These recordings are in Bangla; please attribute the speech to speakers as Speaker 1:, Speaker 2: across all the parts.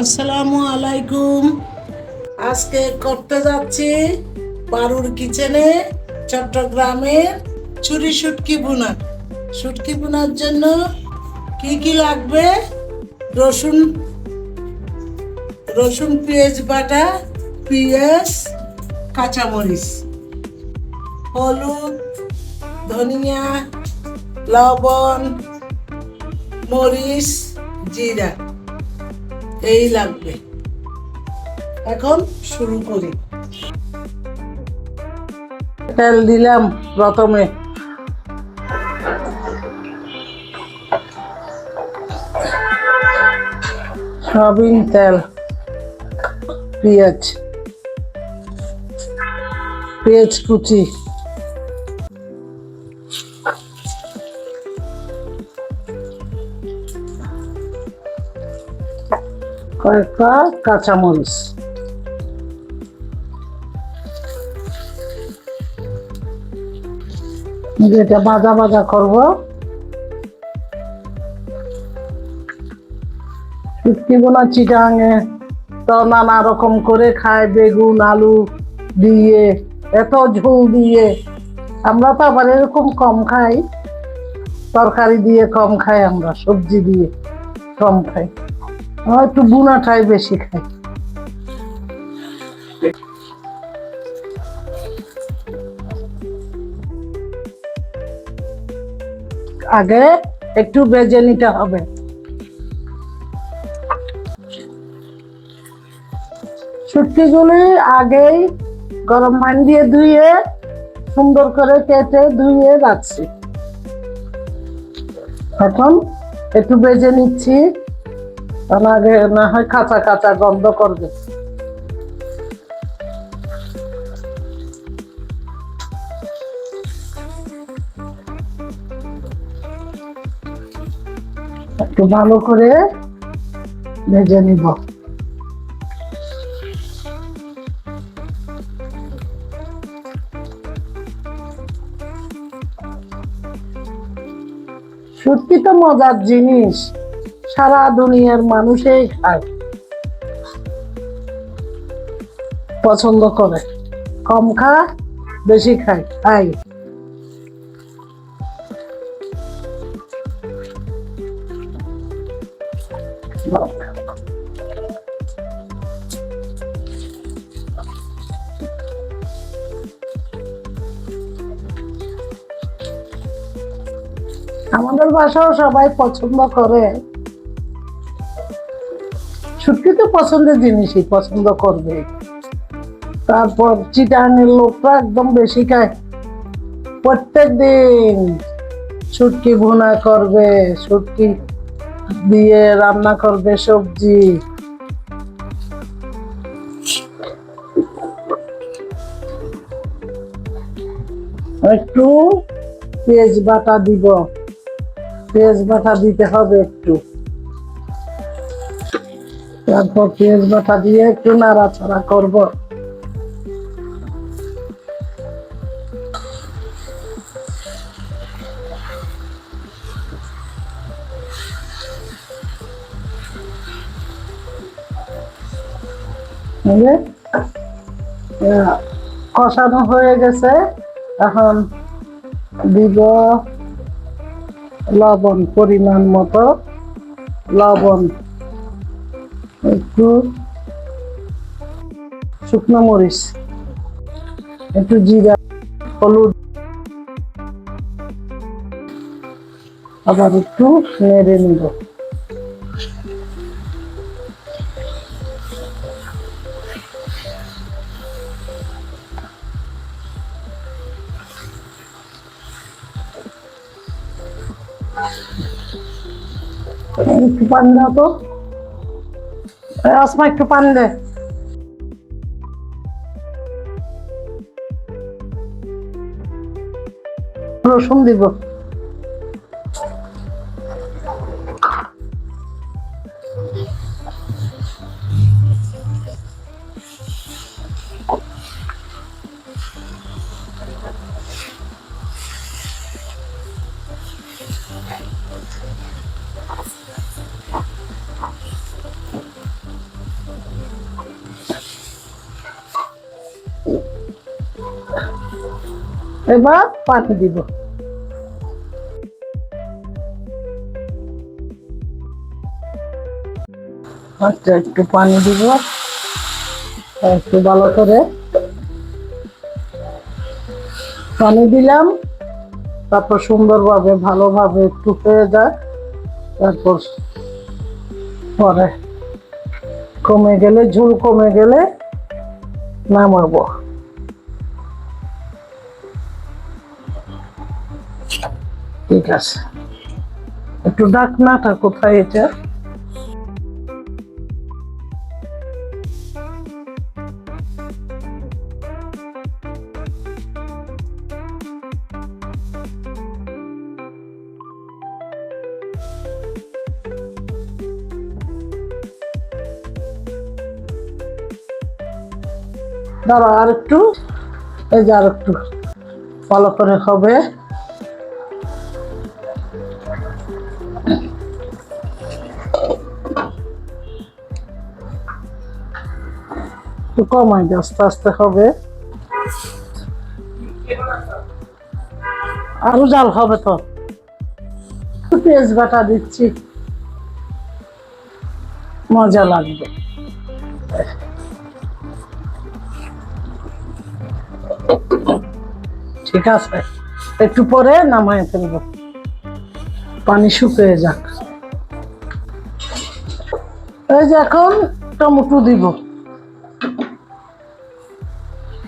Speaker 1: আসসালামু আলাইকুম। আজকে করতে যাচ্ছি পারুর কিচেনে চট্টগ্রামের চুরি শুটকি বোনা শুটকি বোনার জন্য কি কি লাগবে? রসুন রসুন, পেঁয়াজ বাটা, পেঁয়াজ, কাঁচামরিচ, হলুদ, ধনিয়া, লবণ, মরিচ, জিরা। এই লাগবে। এখন শুরু করি। তেল দিলাম প্রথমে। সয়াবিন তেল পেঁয়াজ পেঁয়াজ কুচি। কয়েকটা কাঁচামরিচ। যেটা ভাজা ভাজা করব। শুটকি বোনা চিটাঙে তো নানা রকম করে খায়, বেগুন, আলু দিয়ে, এত ঝোল দিয়ে। আমরা তো আবার এরকম কম খাই। তরকারি দিয়ে কম খাই, আমরা সবজি দিয়ে কম খাই। একটু বুনাটাই বেশি খাই। আগে একটু বেজে নিতে হবে। শুটকিগুলি আগেই গরম পানি দিয়ে ধুয়ে সুন্দর করে কেটে ধুয়ে রাখছি। এখন একটু বেজে নিচ্ছি। আগে না হয় কাঁচা কাঁচা গন্ধ করবে। একটু ভালো করে ভেজে নিব। সত্যি তো মজার জিনিস। সারা দুনিয়ার মানুষেই খায়। পছন্দ করে। কম খা বেশি খায়। খাই আমাদের বাসাও সবাই পছন্দ করে। সত্যি তো পছন্দের জিনিসই, পছন্দ করবে। তারপর চিটানের লোকটা একদম বেশি খায়। প্রত্যেক দিন শুটকি ভুনা করবে, শুটকি দিয়ে রান্না করবে সবজি। একটু পেঁয়াজ বাটা দিব। পেঁয়াজ বাটা দিতে হবে একটু। তারপর পেঁয়াজ বাটা দিয়ে একটু নাড়াচাড়া করব। কষানো হয়ে গেছে। এখন দিব লবণ, পরিমাণ মতো লবণ। একটু শুকনো মরিচ একটু জিরা হলুদ আবার একটু নেড়ে নিব। একটু পানি দাও তো। আসমা একটু পানি দে। রসুন দিব। এবার পানি দিব। আচ্ছা একটু পানি দিব। একটু ভালো করে পানি দিলাম। তারপর সুন্দরভাবে, ভালোভাবে একটু হয়ে যায়। তারপর পরে কমে গেলে, ঝুল কমে গেলে নামাবো। ঠিক আছে। একটু ডাক না ডাকনাটা কোথায় এটা। দাঁড়া আর একটু। এই যে আর একটু। ভালো করে হবে। একটু কমাই দে, আস্তে আস্তে হবে। আরও জাল হবে তো। পেঁয়াজ বাটা দিচ্ছি। মজা লাগবে। ঠিক আছে একটু পরে নামায় ফেলব। পানি শুকিয়ে যাক। এই যে এখন টমেটো দিব।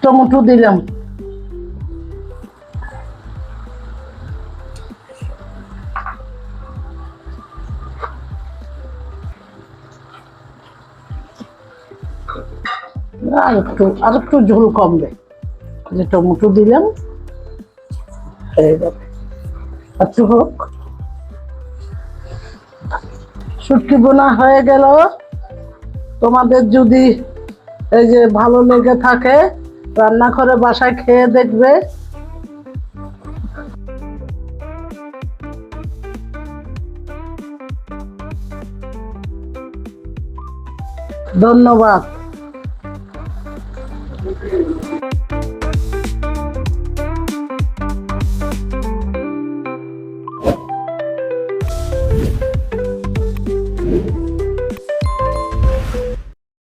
Speaker 1: টমেটো দিলাম। আর একটু আর একটু ঝোল কমবে যে টমেটো দিলাম। একটু হোক। শুটকি বোনা হয়ে গেল। তোমাদের যদি এই যে ভালো লেগে থাকে রান্না করে বাসায় খেয়ে দেখবে। ধন্যবাদ।